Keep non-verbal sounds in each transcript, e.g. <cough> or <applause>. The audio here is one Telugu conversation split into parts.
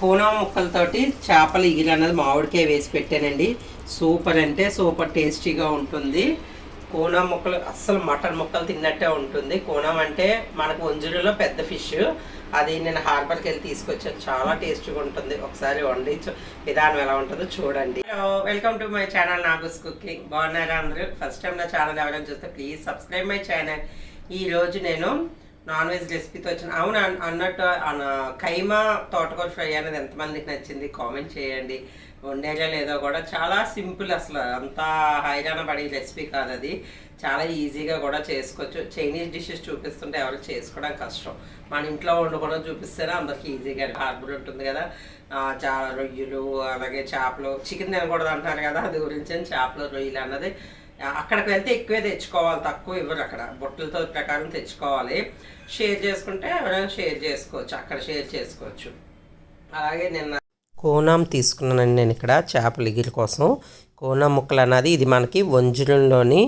కూన ముక్కలతోటి చేపల ఇగిలి అన్నది మామిడికాయ వేసి పెట్టానండి. సూపర్ అంటే సూపర్ టేస్టీగా ఉంటుంది. కూన ముక్కలు అస్సలు మటన్ ముక్కలు తిన్నట్టే ఉంటుంది. కూనం అంటే మనకు వంజుడిలో పెద్ద ఫిష్. అది నేను హార్బర్కి వెళ్ళి తీసుకొచ్చాను. చాలా టేస్టీగా ఉంటుంది. ఒకసారి వండి విధానం ఎలా ఉంటుందో చూడండి. Welcome to my channel Nagu's cooking బాగున్నారా అందరూ? ఫస్ట్ టైం నా ఛానల్ ఎవరైనా చూస్తే ప్లీజ్ సబ్స్క్రైబ్ మై ఛానల్ ఈ రోజు నేను నాన్ వెజ్ రెసిపీతో వచ్చిన అవును అన్- అన్నట్టు కైమా తోటకూర ఫ్రై అనేది ఎంతమందికి నచ్చింది కామెంట్ చేయండి. వండేలా లేదో కూడా చాలా సింపుల్ అసలు అంత హైరాణ పడే రెసిపీ కాదు అది. చాలా ఈజీగా కూడా చేసుకోవచ్చు. చైనీస్ డిషెస్ చూపిస్తుంటే ఎవరు చేసుకోవడం కష్టం. మన ఇంట్లో వండుకోవడం చూపిస్తేనే అందరికి ఈజీగా హార్బర్ ఉంటుంది కదా. చాలా రొయ్యలు అలాగే చేపలు. చికెన్ తినకూడదు అంటారు కదా అది గురించి అని చేపలు రొయ్యలు అన్నది. అక్కడికి వెళ్తే ఎక్కువే తెచ్చుకోవాలి తక్కువ ఇవ్వరు అక్కడ. బొట్టలతో ప్రకారం తెచ్చుకోవాలి. షేర్ చేసుకుంటే ఎవరైనా షేర్ చేసుకోవచ్చు అక్కడ షేర్ చేసుకోవచ్చు. అలాగే నిన్న కోనం తీసుకున్నానండి నేను ఇక్కడ చేపల ఇగిరి కోసం. కోనం ముక్కలు అన్నది ఇది మనకి వంజులంలోని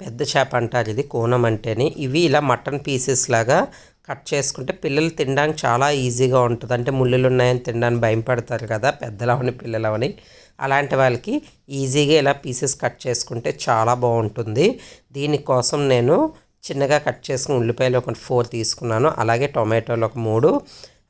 పెద్ద చేప అంటారు ఇది కోనం అంటేనే. ఇవి ఇలా మటన్ పీసెస్ లాగా కట్ చేసుకుంటే పిల్లలు తినడానికి చాలా ఈజీగా ఉంటుంది. అంటే ముళ్ళులు ఉన్నాయని తినడానికి భయం పడతారు కదా పెద్దలవని పిల్లలవని. అలాంటి వాళ్ళకి ఈజీగా ఇలా పీసెస్ కట్ చేసుకుంటే చాలా బాగుంటుంది. దీనికోసం నేను చిన్నగా కట్ చేసుకుని ఉల్లిపాయలు ఒక ఫోర్ తీసుకున్నాను. అలాగే టొమాటోలు ఒక మూడు.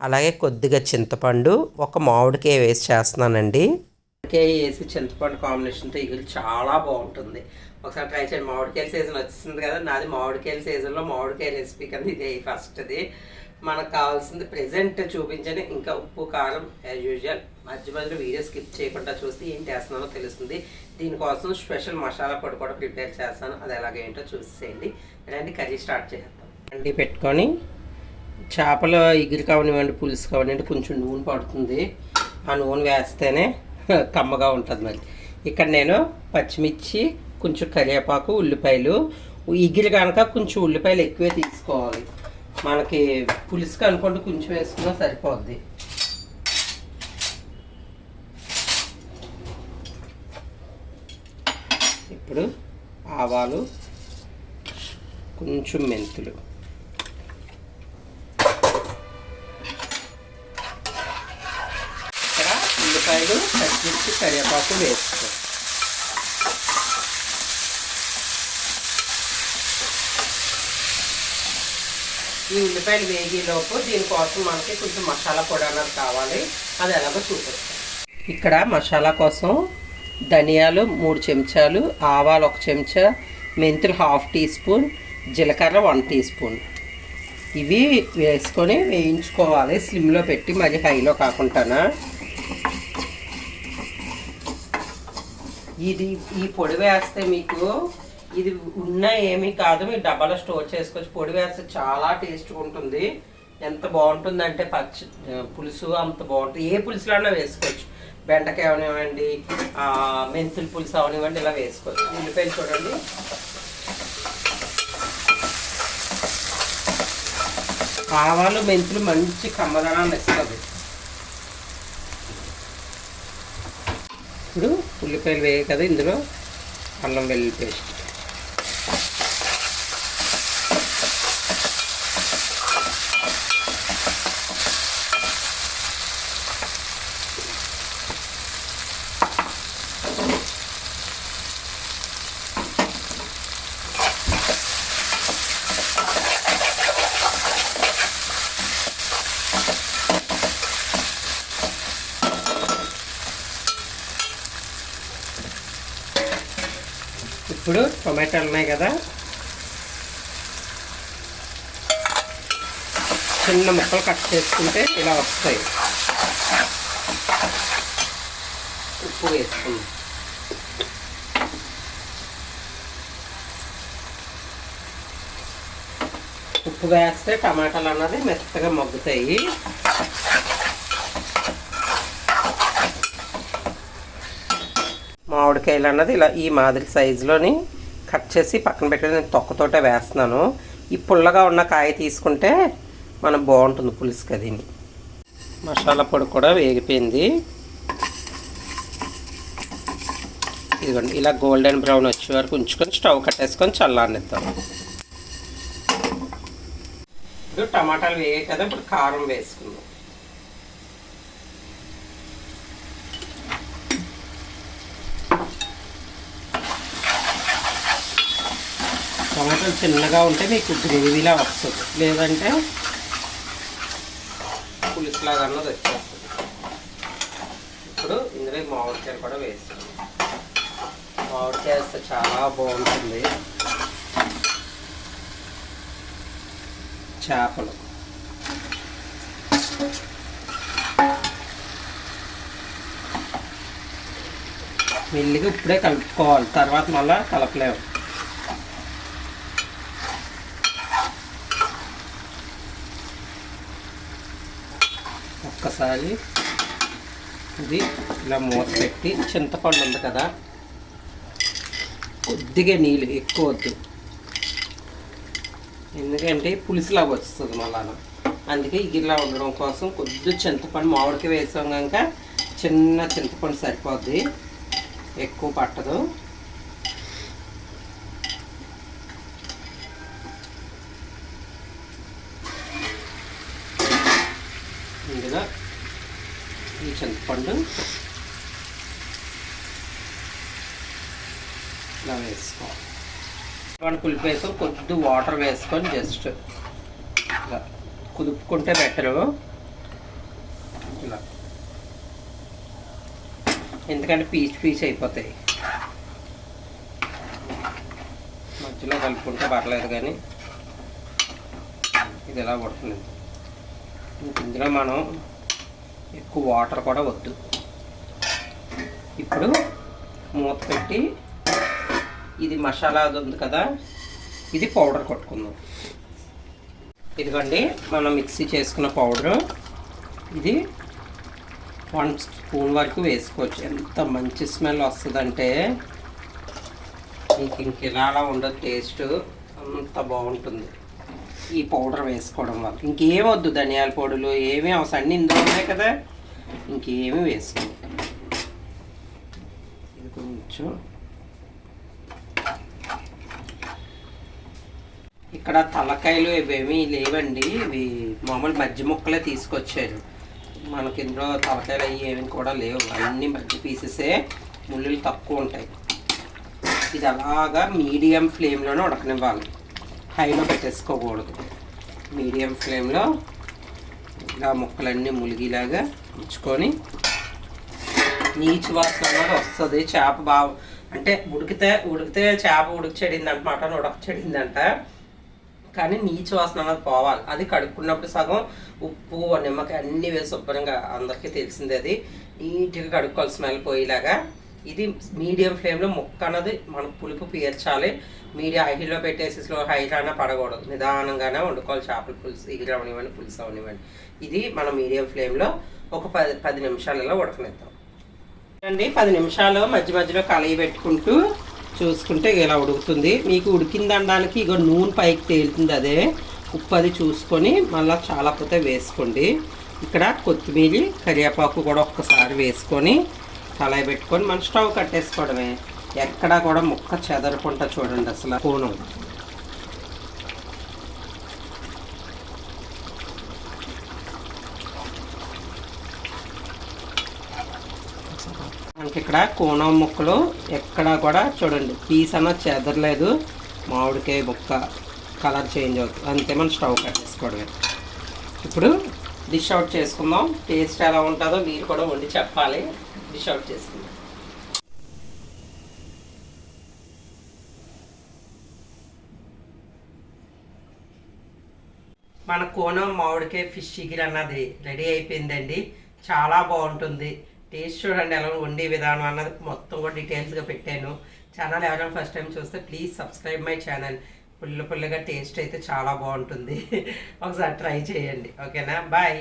అలాగే కొద్దిగా చింతపండు ఒక మామిడికాయ వేసి చేస్తున్నానండి. మామిడికాయ వేసి చింతపండు కాంబినేషన్తో ఇగులు చాలా బాగుంటుంది. ఒకసారి ట్రై చేయండి. మామిడికాయల సీజన్ వచ్చింది కదా నాది మామిడికాయల సీజన్లో మామిడికాయ రెసిపీ కదా ఇదే ఫస్ట్ది మనకు కావాల్సింది ప్రెజెంట్ చూపించని ఇంకా ఉప్పు కారం యాజ్ యూజువల్ మధ్య మధ్యలో వీడియో స్కిప్ చేయకుండా చూస్తే ఏం చేస్తున్నానో తెలుస్తుంది. దీనికోసం స్పెషల్ మసాలా పొడి కూడా ప్రిపేర్ చేస్తాను. అది ఎలాగేంటో చూసేయండి. రండి కర్రీ స్టార్ట్ చేద్దాం. అండి పెట్టుకొని చేపలు ఎగిరి కావనివ్వండి పులుసు కావనివ్వండి కొంచెం నూనె పడుతుంది. ఆ నూనె వేస్తేనే <laughs> కమ్మగా ఉంటుంది మరి. ఇక్కడ నేను పచ్చిమిర్చి కొంచెం కరివేపాకు ఉల్లిపాయలు. ఇగిరి కనుక కొంచెం ఉల్లిపాయలు ఎక్కువే తీసుకోవాలి. మనకి పులుసుకి అనుకోండి కొంచెం వేసుకున్నా సరిపోద్ది. ఇప్పుడు ఆవాలు కొంచెం మెంతులు. ఇక్కడ ఉల్లిపాయలు పచ్చిమిర్చి కరివేపాకు వేసుకో. ఈ ఉల్లిపాయలు వేగేలోపు దీనికోసం మనకి కొంచెం మసాలా పొడి అన్నది కావాలి. అది ఎలాగో చూపిస్తాం ఇక్కడ మసాలా కోసం ధనియాలు మూడు చెంచాలు ఆవాలు ఒక చెంచా మెంతులు హాఫ్ టీ స్పూన్ జీలకర్ర వన్ టీ స్పూన్. ఇవి వేసుకొని వేయించుకోవాలి. స్లిమ్లో పెట్టి మరి హైలో కాకుండా ఇది ఈ పొడి వేస్తే మీకు ఇది ఉన్న ఏమీ కాదు. మీరు డబ్బాలో స్టోర్ చేసుకోవచ్చు పొడి వేస్తే చాలా టేస్ట్గా ఉంటుంది. ఎంత బాగుంటుందంటే పచ్చి పులుసు అంత బాగుంటుంది. ఏ పులుసులన్నా వేసుకోవచ్చు. బెండకాయ అవనివ్వండి మెంతులు మెంతుల పులుసు అవనివ్వండి ఇలా వేసుకోవచ్చు. ఉల్లిపాయలు చూడండి. ఆవాలు మెంతులు మంచి కమ్మదనాన్ని ఇస్తుంది. ఇప్పుడు ఉల్లిపాయలు వేయ కదా ఇందులో. అల్లం వెల్లుల్లి పేస్ట్ ఇప్పుడు టొమాటోలు ఉన్నాయి కదా. చిన్న ముక్కలు కట్ చేసుకుంటే ఇలా వస్తాయి. ఉప్పు వేసుకుందాం. ఉప్పు వేస్తే టమాటాలు అన్నది మెత్తగా మగ్గుతాయి. మామిడికాయలు అన్నది ఇలా ఈ మాదిరి సైజులోని కట్ చేసి పక్కన పెట్టి నేను తొక్కతోటే వేస్తున్నాను. ఈ పుల్లగా ఉన్న కాయ తీసుకుంటే మనం బాగుంటుంది పులుసుకి అదిని. మసాలా పొడి కూడా వేగిపోయింది. ఇదిగోండి ఇలా గోల్డెన్ బ్రౌన్ వచ్చే వరకు ఉంచుకొని స్టవ్ కట్టేసుకొని చల్లారనిద్దాం. ఇప్పుడు టమాటాలు వేయ కదా ఇప్పుడు కారం వేసుకుందాం. కొంచెం చిన్నగా ఉంటే మీకు గ్రేవీలా వస్తుంది. లేదంటే పులుసులాగా అన్నది వచ్చేస్తుంది ఇప్పుడు ఇందులో మామిడికాయలు కూడా వేస్తాం. మామిడికాయ వేస్తే చాలా బాగుంటుంది. చేపలు. మెల్లిగా ఇప్పుడే కలుపుకోవాలి. తర్వాత మళ్ళీ కలపలేము. ఒకసారి ఇది ఇలా మూత పెట్టి చింతపండు ఉంది కదా కొద్దిగా నీళ్ళు ఎక్కువ వద్దు. ఎందుకంటే పులుసులాగా వస్తుంది మళ్ళా అందుకే ఇలా ఉండడం కోసం కొద్ది చింతపండు మామిడికి వేసాం కనుక చిన్న చింతపండు సరిపోద్ది. ఎక్కువ పట్టదు. ఇందులో ఈ చింతపండు. ఇలా వేసుకోవాలి. మనం పులిపేసాం కొద్ది వాటర్ వేసుకొని జస్ట్ ఇలా కుదుపుకుంటే బెటరు. ఇలా. ఎందుకంటే పీచ్ పీచ్ అయిపోతాయి. మధ్యలో కలుపుకుంటే పర్లేదు కానీ ఇది ఎలా పడుతుంది? ఇందులో మనం ఎక్కువ వాటర్ కూడా వద్దు. ఇప్పుడు మూత పెట్టి ఇది మసాలా అది ఉంది కదా ఇది పౌడర్ కొట్టుకుందాం. ఇదిగోండి మనం మిక్సీ చేసుకున్న పౌడరు. ఇది వన్ స్పూన్ వరకు వేసుకోవచ్చు. ఎంత మంచి స్మెల్ వస్తుందంటే మీకు ఇంక ఇలా ఉండదు టేస్ట్ అంత బాగుంటుంది. ఈ పౌడర్ వేసుకోవడం వల్ల. ఇంకేం వద్దు ధనియాల పొడులు ఏమీ అవసరం. అన్నీ ఇందులో ఉన్నాయి కదా? ఇంకేమీ వేసుకో. ఇది కొంచెం. ఇక్కడ తలకాయలు ఇవేమీ లేవండి. ఇవి మామూలు మధ్య ముక్కలే తీసుకొచ్చారు. మనకి ఇందులో తలకాయలు అవి ఏమి కూడా లేవు. అన్నీ మధ్య పీసెసే ముళ్ళు తక్కువ ఉంటాయి. ఇది అలాగా మీడియం ఫ్లేమ్లోనే ఉడకనివ్వాలి. హైలో పెట్టేసుకోకూడదు. మీడియం ఫ్లేమ్లో ఇలా ముక్కలన్నీ ములిగిలాగా ఉంచుకొని నీచు వాసన అనేది వస్తుంది. చేప బాగా అంటే ఉడికితే ఉడికితే చేప ఉడికిచెడిందంట మటన్ ఉడక చెడిందంట కానీ నీచు వాసన అనేది పోవాలి. అది కడుక్కున్నప్పుడు సగం ఉప్పు నిమ్మకాయ అన్నీ వేసి శుభ్రంగా అందరికీ తెలిసింది అది. నీట్గా కడుక్కోవాలి స్మెల్ పోయేలాగా. ఇది మీడియం ఫ్లేమ్లో ముక్క అన్నది మనం పులుపు పీర్చాలి మీడియం హైలో పెట్టేసి స్లో హైలోనే పడకూడదు. నిదానంగానే వండుకోవాలి. చేపల పులుసు ఎగిరి అవనివ్వండి పులుసు అవనివ్వండి. ఇది మనం మీడియం ఫ్లేమ్లో ఒక పది పది నిమిషాలలో ఉడకనిద్దాం. అండి పది నిమిషాలు మధ్య మధ్యలో కలయి పెట్టుకుంటూ చూసుకుంటే ఇలా ఉడుకుతుంది. మీకు ఉడికిందనడానికి ఇగో నూనె పైకి తేలుతుంది అదే. ఉప్పు అది చూసుకొని మళ్ళీ చాలా పోతే వేసుకోండి. ఇక్కడ కొత్తిమీర కరివేపాకు కూడా ఒక్కసారి వేసుకొని కళాయి పెట్టుకొని మన స్టవ్ కట్టేసుకోవడమే. ఎక్కడా కూడా ముక్క చెదరకుండా చూడండి అసలు కోణం మనకి ఇక్కడ కోణం ముక్కలు ఎక్కడా కూడా చూడండి. పీస్ అన్నది చెదరలేదు. మామిడికాయ ముక్క కలర్ చేంజ్ అవుతుంది అంతే మనం స్టవ్ కట్టేసుకోవడమే. ఇప్పుడు డిష్ అవుట్ చేసుకుందాం. టేస్ట్ ఎలా ఉంటుందో మీరు కూడా వండి చెప్పాలి. డిష్ అవుట్ మన కోనం మామిడికాయ ఫిష్ చికెన్ అన్నది రెడీ అయిపోయిందండి. చాలా బాగుంటుంది. టేస్ట్ చూడండి ఎలా వండే విధానం అన్నది మొత్తం కూడా డీటెయిల్స్గా పెట్టాను. ఛానల్ ఎవరైనా ఫస్ట్ టైం చూస్తే ప్లీజ్ సబ్స్క్రైబ్ మై ఛానల్ పుల్ల పుల్లగా టేస్ట్ అయితే చాలా బాగుంటుంది. <laughs> ఒకసారి ట్రై చేయండి. ఓకేనా బాయ్